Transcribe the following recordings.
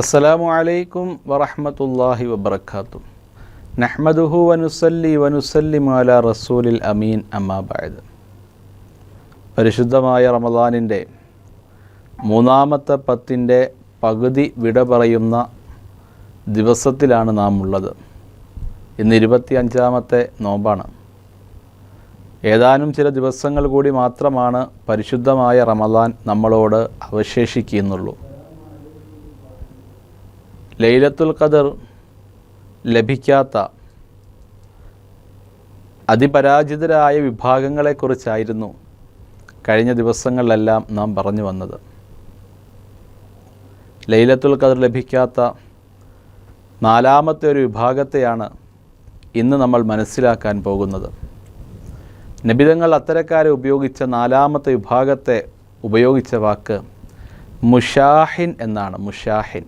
അസ്സലാമു അലൈക്കും വറഹമത്തല്ലാഹി വബർക്കാത്തു നഹ്മദുഹു വനുസല്ലി വനുസല്ലിമു അലാ റസൂലിൽ അമീൻ അമ്മാബായത് പരിശുദ്ധമായ റമദാനിന്റെ മൂന്നാമത്തെ പത്തിന്റെ പകുതി വിട പറയുന്ന ദിവസത്തിലാണ് നാം ഉള്ളത് ഇന്ന് ഇരുപത്തി അഞ്ചാമത്തെ നോമ്പാണ്. ഏതാനും ചില ദിവസങ്ങൾ കൂടി മാത്രമാണ് പരിശുദ്ധമായ റമദാൻ നമ്മളോട് അവശേഷിക്കുന്നുള്ളൂ. ലൈലത്തുൽ ഖദർ ലഭിക്കാത്ത അതിപരാജിതരായ വിഭാഗങ്ങളെക്കുറിച്ചായിരുന്നു കഴിഞ്ഞ ദിവസങ്ങളിലെല്ലാം നാം പറഞ്ഞു വന്നത്. ലൈലത്തുൽ ഖദർ ലഭിക്കാത്ത നാലാമത്തെ ഒരു വിഭാഗത്തെയാണ് ഇന്ന് നമ്മൾ മനസ്സിലാക്കാൻ പോകുന്നത്. നബിതങ്ങൾ അത്തരക്കാരെ ഉപയോഗിച്ച നാലാമത്തെ വിഭാഗത്തെ ഉപയോഗിച്ച വാക്ക് മുഷാഹിൻ എന്നാണ്. മുഷാഹിൻ.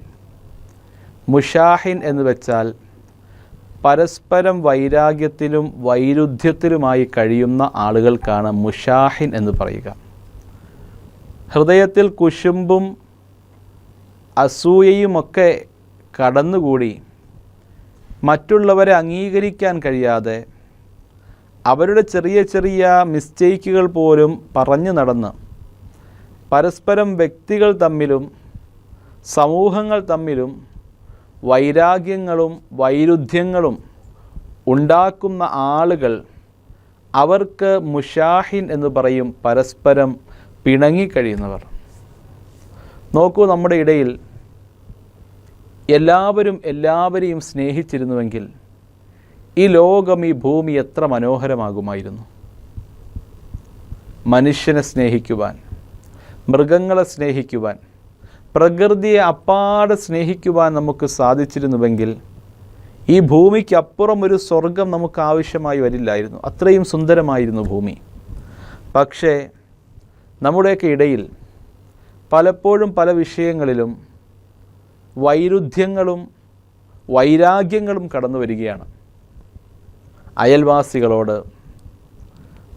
മുഷാഹിൻ എന്ന് വെച്ചാൽ പരസ്പരം വൈരാഗ്യത്തിലും വൈരുദ്ധ്യത്തിലുമായി കഴിയുന്ന ആളുകൾക്കാണ് മുഷാഹിൻ എന്ന് പറയുക. ഹൃദയത്തിൽ കുശുമ്പും അസൂയയുമൊക്കെ കടന്നുകൂടി മറ്റുള്ളവരെ അംഗീകരിക്കാൻ കഴിയാതെ അവരുടെ ചെറിയ ചെറിയ മിസ്റ്റേക്കുകൾ പോലും പറഞ്ഞു നടന്ന് പരസ്പരം വ്യക്തികൾ തമ്മിലും സമൂഹങ്ങൾ തമ്മിലും വൈരാഗ്യങ്ങളും വൈരുദ്ധ്യങ്ങളും ഉണ്ടാക്കുന്ന ആളുകൾ അവർക്ക് മുഷാഹിൻ എന്ന് പറയും പരസ്പരം പിണങ്ങിക്കഴിയുന്നവർ നോക്കൂ നമ്മുടെ ഇടയിൽ എല്ലാവരും എല്ലാവരെയും സ്നേഹിച്ചിരുന്നുവെങ്കിൽ ഈ ലോകം ഈ ഭൂമി എത്ര മനോഹരമാകുമായിരുന്നു. മനുഷ്യനെ സ്നേഹിക്കുവാൻ മൃഗങ്ങളെ സ്നേഹിക്കുവാൻ പ്രകൃതിയെ അപ്പാടെ സ്നേഹിക്കുവാൻ നമുക്ക് സാധിച്ചിരുന്നുവെങ്കിൽ ഈ ഭൂമിക്കപ്പുറം ഒരു സ്വർഗം നമുക്ക് ആവശ്യമായി വരില്ലായിരുന്നു. അത്രയും സുന്ദരമായിരുന്നു ഭൂമി. പക്ഷേ നമ്മുടെയൊക്കെ ഇടയിൽ പലപ്പോഴും പല വിഷയങ്ങളിലും വൈരുദ്ധ്യങ്ങളും വൈരാഗ്യങ്ങളും കടന്നു വരികയാണ്. അയൽവാസികളോട്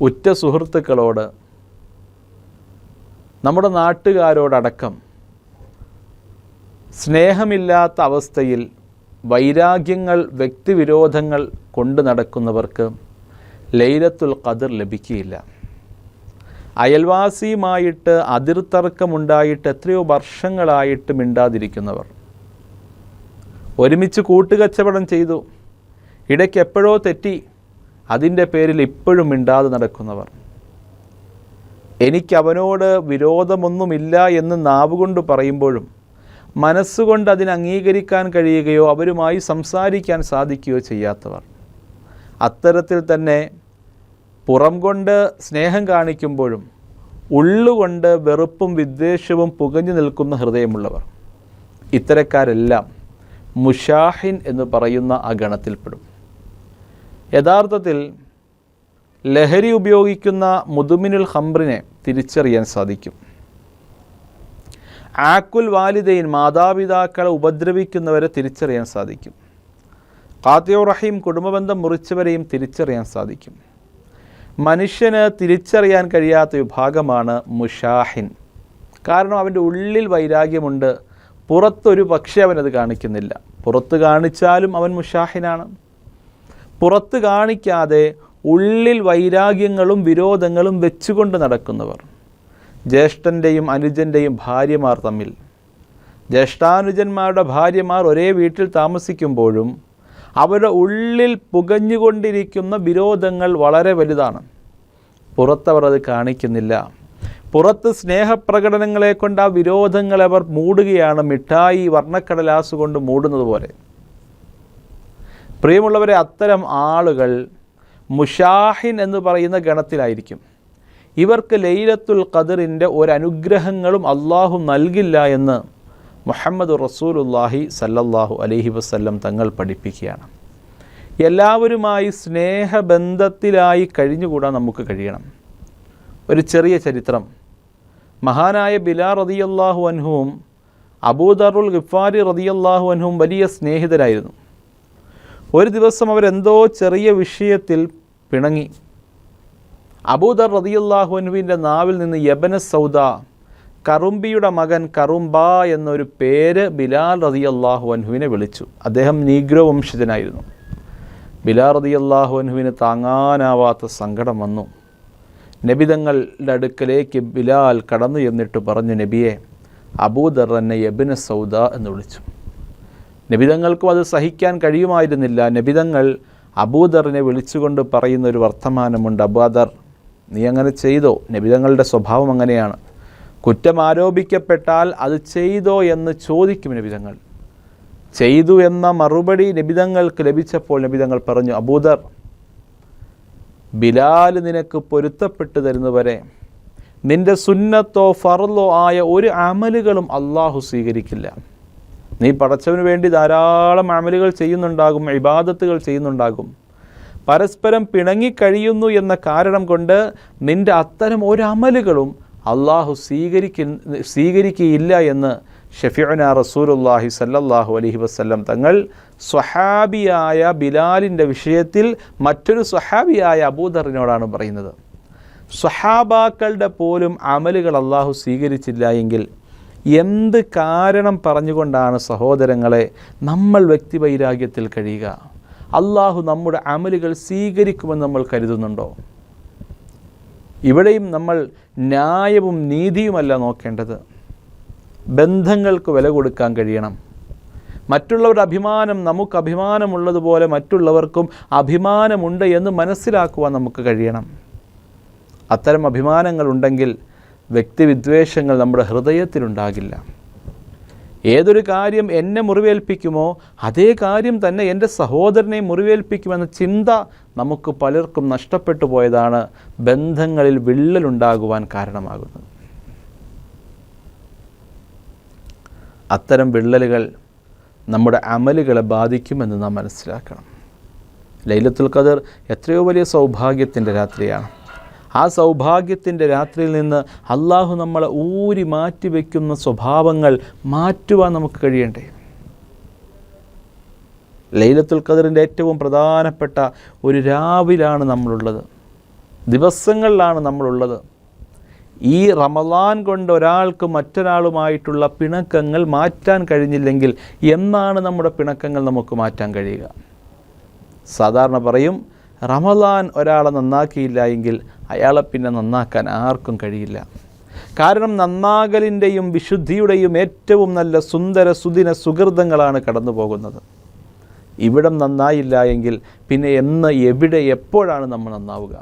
ഉറ്റ സുഹൃത്തുക്കളോട് നമ്മുടെ നാട്ടുകാരോടടക്കം സ്നേഹമില്ലാത്ത അവസ്ഥയിൽ വൈരാഗ്യങ്ങൾ വ്യക്തിവിരോധങ്ങൾ കൊണ്ടു നടക്കുന്നവർക്ക് ലൈലത്തുൽ ഖദർ ലഭിക്കുകയില്ല. അയൽവാസിയുമായിട്ട് അതിർത്തർക്കമുണ്ടായിട്ട് എത്രയോ വർഷങ്ങളായിട്ട് മിണ്ടാതിരിക്കുന്നവർ. ഒരുമിച്ച് കൂട്ടുകച്ചവടം ചെയ്തു. ഇടയ്ക്ക് എപ്പോഴോ തെറ്റി. അതിന്റെ പേരിൽ ഇപ്പോഴും മിണ്ടാതെ നടക്കുന്നവർ. എനിക്കവനോട് വിരോധമൊന്നുമില്ല എന്ന് നാവുകൊണ്ട് പറയുമ്പോഴും മനസ്സുകൊണ്ട് അതിനെ അംഗീകരിക്കാൻ കഴിയുകയോ അവരുമായി സംസാരിക്കാൻ സാധിക്കുകയോ ചെയ്യാത്തവർ. അത്തരത്തിൽ തന്നെ പുറം കൊണ്ട് സ്നേഹം കാണിക്കുമ്പോഴും ഉള്ളുകൊണ്ട് വെറുപ്പും വിദ്വേഷവും പുകഞ്ഞു നിൽക്കുന്ന ഹൃദയമുള്ളവർ. ഇത്തരക്കാരെല്ലാം മുഷാഹിൻ എന്ന് പറയുന്ന ആ ഗണത്തിൽപ്പെടും. യഥാർത്ഥത്തിൽ ലഹരി ഉപയോഗിക്കുന്ന മുതുമിനുൽ ഹംറിനെ തിരിച്ചറിയാൻ സാധിക്കും. ആക്കുൽ വാലിദൈൻ മാതാപിതാക്കളെ ഉപദ്രവിക്കുന്നവരെ തിരിച്ചറിയാൻ സാധിക്കും. കാത്തിയോ റഹീം കുടുംബബന്ധം മുറിച്ചവരെയും തിരിച്ചറിയാൻ സാധിക്കും. മനുഷ്യന് തിരിച്ചറിയാൻ കഴിയാത്ത വിഭാഗമാണ് മുഷാഹിൻ. കാരണം അവന്റെ ഉള്ളിൽ വൈരാഗ്യമുണ്ട്. പുറത്തൊരു പക്ഷേ അവനത് കാണിക്കുന്നില്ല. പുറത്ത് കാണിച്ചാലും അവൻ മുഷാഹിനാണ്. പുറത്ത് കാണിക്കാതെ ഉള്ളിൽ വൈരാഗ്യങ്ങളും വിരോധങ്ങളും വെച്ചുകൊണ്ട് നടക്കുന്നവർ. ജ്യേഷ്ഠന്റെയും അനുജന്റെയും ഭാര്യമാർ തമ്മിൽ. ജ്യേഷ്ഠാനുജന്മാരുടെ ഭാര്യമാർ ഒരേ വീട്ടിൽ താമസിക്കുമ്പോഴും അവരുടെ ഉള്ളിൽ പുകഞ്ഞുകൊണ്ടിരിക്കുന്ന വിരോധങ്ങൾ വളരെ വലുതാണ്. പുറത്തവർ അത് കാണിക്കുന്നില്ല. പുറത്ത് സ്നേഹപ്രകടനങ്ങളെ കൊണ്ട് ആ വിരോധങ്ങളെ അവർ മൂടുകയാണ് മിഠായി വർണക്കടലാസ് കൊണ്ട് മൂടുന്നത് പോലെ. പ്രിയമുള്ളവരെ അത്തരം ആളുകൾ മുഷാഹിൻ എന്ന് പറയുന്ന ഗണത്തിലായിരിക്കും. ഇവർക്ക് ലൈലത്തുൽ ഖദറിന്റെ ഒരനുഗ്രഹങ്ങളും അള്ളാഹു നൽകില്ല എന്ന് മുഹമ്മദ് റസൂലുല്ലാഹി സല്ലല്ലാഹു അലഹി വസ്ല്ലം തങ്ങൾ പഠിപ്പിക്കുകയാണ്. എല്ലാവരുമായി സ്നേഹബന്ധത്തിലായി കഴിഞ്ഞുകൂടാൻ നമുക്ക് കഴിയണം. ഒരു ചെറിയ ചരിത്രം. മഹാനായ ബിലാ റതിയല്ലാഹു അൻഹുവും അബൂദറുൽ ഗിഫാരി റതിയല്ലാഹു അൻഹുവും വലിയ സ്നേഹിതരായിരുന്നു. ഒരു ദിവസം അവരെന്തോ ചെറിയ വിഷയത്തിൽ പിണങ്ങി. അബൂദർ റതിയല്ലാഹു അൻഹുവിന്റെ നാവിൽ നിന്ന് യബന സൗദ കറുമ്പിയുടെ മകൻ കറുമ്പ എന്നൊരു പേര് ബിലാൽ റതി അള്ളാഹു അൻഹുവിനെ വിളിച്ചു. അദ്ദേഹം നീഗ്രോ വംശജനായിരുന്നു. ബിലാൽ റതി അള്ളാഹു അൻഹുവിന് താങ്ങാനാവാത്ത സങ്കടം വന്നു. നബിതങ്ങളുടെ അടുക്കലേക്ക് ബിലാൽ കടന്നു ചെന്നിട്ട് പറഞ്ഞു നബിയെ അബൂദർ എന്നെ യബിന സൗദ എന്ന് വിളിച്ചു. നബിതങ്ങൾക്കും അത് സഹിക്കാൻ കഴിയുമായിരുന്നില്ല. നബിതങ്ങൾ അബൂദറിനെ വിളിച്ചുകൊണ്ട് പറയുന്ന ഒരു വർത്തമാനമുണ്ട്. അബൂദർ നീ അങ്ങനെ ചെയ്തോ? നബിതങ്ങളുടെ സ്വഭാവം അങ്ങനെയാണ്. കുറ്റം ആരോപിക്കപ്പെട്ടാൽ അത് ചെയ്തോ എന്ന് ചോദിക്കും നബിതങ്ങൾ. ചെയ്തു എന്ന മറുപടി നബിതങ്ങൾക്ക് ലഭിച്ചപ്പോൾ നബിതങ്ങൾ പറഞ്ഞു അബൂദർ ബിലാൽ നിനക്ക് പൊരുത്തപ്പെട്ടു തരുന്നവരെ നിന്റെ സുന്നത്തോ ഫറലോ ആയ ഒരു അമലുകളും അള്ളാഹു സ്വീകരിക്കില്ല. നീ പടച്ചവന് വേണ്ടി ധാരാളം അമലുകൾ ചെയ്യുന്നുണ്ടാകും ഇബാദത്തുകൾ ചെയ്യുന്നുണ്ടാകും. പരസ്പരം പിണങ്ങിക്കഴിയുന്നു എന്ന കാരണം കൊണ്ട് നിന്റെ അത്തരം ഒരമലുകളും അള്ളാഹു സ്വീകരിക്ക സ്വീകരിക്കുകയില്ല എന്ന് ഷഫീന റസൂലുല്ലാഹി സല്ലല്ലാഹു അലഹി വസല്ലം തങ്ങൾ സ്വഹാബിയായ ബിലാലിന്റെ വിഷയത്തിൽ മറ്റൊരു സ്വഹാബിയായ അബൂദറിനോടാണ് പറയുന്നത്. സ്വഹാബാക്കളുടെ പോലും അമലുകൾ അള്ളാഹു സ്വീകരിച്ചില്ല എങ്കിൽ എന്ത് കാരണം പറഞ്ഞുകൊണ്ടാണ് സഹോദരങ്ങളെ നമ്മൾ വ്യക്തിവൈരാഗ്യത്തിൽ കഴിയുക? അള്ളാഹു നമ്മുടെ അമലുകൾ സ്വീകരിക്കുമെന്ന് നമ്മൾ കരുതുന്നുണ്ടോ? ഇവിടെയും നമ്മൾ ന്യായവും നീതിയുമല്ല നോക്കേണ്ടത്. ബന്ധങ്ങൾക്ക് വില കൊടുക്കാൻ കഴിയണം. മറ്റുള്ളവരുടെ അഭിമാനം നമുക്ക് അഭിമാനമുള്ളതുപോലെ മറ്റുള്ളവർക്കും അഭിമാനമുണ്ട് എന്ന് മനസ്സിലാക്കുവാൻ നമുക്ക് കഴിയണം. അത്തരം അഭിമാനങ്ങളുണ്ടെങ്കിൽ വ്യക്തിവിദ്വേഷങ്ങൾ നമ്മുടെ ഹൃദയത്തിലുണ്ടാകില്ല. ഏതൊരു കാര്യം എന്നെ മുറിവേൽപ്പിക്കുമോ അതേ കാര്യം തന്നെ എന്റെ സഹോദരനെ മുറിവേൽപ്പിക്കുമെന്ന ചിന്ത നമുക്ക് പലർക്കും നഷ്ടപ്പെട്ടു പോയതാണ് ബന്ധങ്ങളിൽ വിള്ളലുണ്ടാകുവാൻ കാരണമാകുന്നത്. അത്തരം വിള്ളലുകൾ നമ്മുടെ അമലുകളെ ബാധിക്കുമെന്ന് നാം മനസ്സിലാക്കണം. ലൈലത്തുൽ ഖദർ എത്രയോ വലിയ സൗഭാഗ്യത്തിന്റെ രാത്രിയാണ്. ആ സൗഭാഗ്യത്തിന്റെ രാത്രിയിൽ നിന്ന് അള്ളാഹു നമ്മളെ ഊരി മാറ്റി വയ്ക്കുന്ന സ്വഭാവങ്ങൾ മാറ്റുവാൻ നമുക്ക് കഴിയണ്ടേ? ലൈലത്തുൽ ഖദറിന്റെ ഏറ്റവും പ്രധാനപ്പെട്ട ഒരു രാവിലാണ് നമ്മളുള്ളത്. ദിവസങ്ങളിലാണ് നമ്മളുള്ളത്. ഈ റമദാൻ കൊണ്ട് ഒരാൾക്ക് മറ്റൊരാളുമായിട്ടുള്ള പിണക്കങ്ങൾ മാറ്റാൻ കഴിഞ്ഞില്ലെങ്കിൽ എന്നാണ് നമ്മുടെ പിണക്കങ്ങൾ നമുക്ക് മാറ്റാൻ കഴിയുക. സാധാരണ പറയും റമദാൻ ഒരാളെ നന്നാക്കിയില്ല എങ്കിൽ അയാളെ പിന്നെ നന്നാക്കാൻ ആർക്കും കഴിയില്ല. കാരണം നന്നാകലിന്റെയും വിശുദ്ധിയുടെയും ഏറ്റവും നല്ല സുന്ദര സുദിന സുഹൃതങ്ങളാണ് കടന്നു പോകുന്നത് ഇവിടം നന്നായില്ല എങ്കിൽ പിന്നെ എന്ന് എവിടെ എപ്പോഴാണ് നമ്മൾ നന്നാവുക?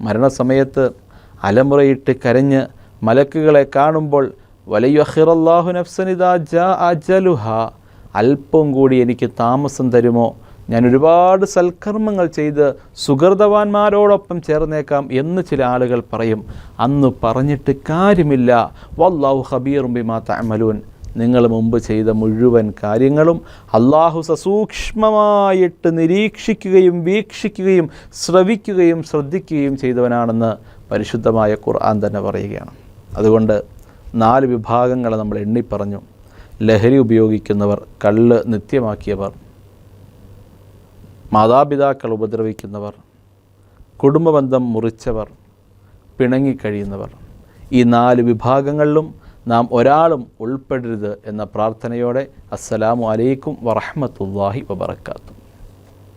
മരണസമയത്ത് അലമുറയിട്ട് കരഞ്ഞ് മലക്കുകളെ കാണുമ്പോൾ വലയുഹിറല്ലാഹു നഫ്സനിദാ ജാ അജലുഹ അല്പം കൂടി എനിക്ക് താമസം തരുമോ? ഞാൻ ഒരുപാട് സൽക്കർമ്മങ്ങൾ ചെയ്ത് സുഹൃതവാന്മാരോടൊപ്പം ചേർന്നേക്കാം എന്ന് ചില ആളുകൾ പറയും. അന്ന് പറഞ്ഞിട്ട് കാര്യമില്ല. വല്ലാഹു ഹബീറും ബിമാ തഅമലൂൻ. നിങ്ങൾ മുമ്പ് ചെയ്ത മുഴുവൻ കാര്യങ്ങളും അള്ളാഹു സസൂക്ഷ്മമായിട്ട് നിരീക്ഷിക്കുകയും വീക്ഷിക്കുകയും ശ്രവിക്കുകയും ശ്രദ്ധിക്കുകയും ചെയ്തവനാണെന്ന് പരിശുദ്ധമായ ഖുർആൻ തന്നെ പറയുകയാണ്. അതുകൊണ്ട് നാല് വിഭാഗങ്ങളെ നമ്മൾ എണ്ണിപ്പറഞ്ഞു. ലഹരി ഉപയോഗിക്കുന്നവർ കള്ള് നിത്യമാക്കിയവർ മാതാപിതാക്കൾ ഉപദ്രവിക്കുന്നവർ കുടുംബബന്ധം മുറിച്ചവർ പിണങ്ങിക്കഴിയുന്നവർ ഈ നാല് വിഭാഗങ്ങളിലും നാം ഒരാളും ഉൾപ്പെടരുത് എന്ന പ്രാർത്ഥനയോടെ അസ്സലാമു അലൈക്കും വറഹ്മത്തുള്ളാഹി വബറകാതുഹു.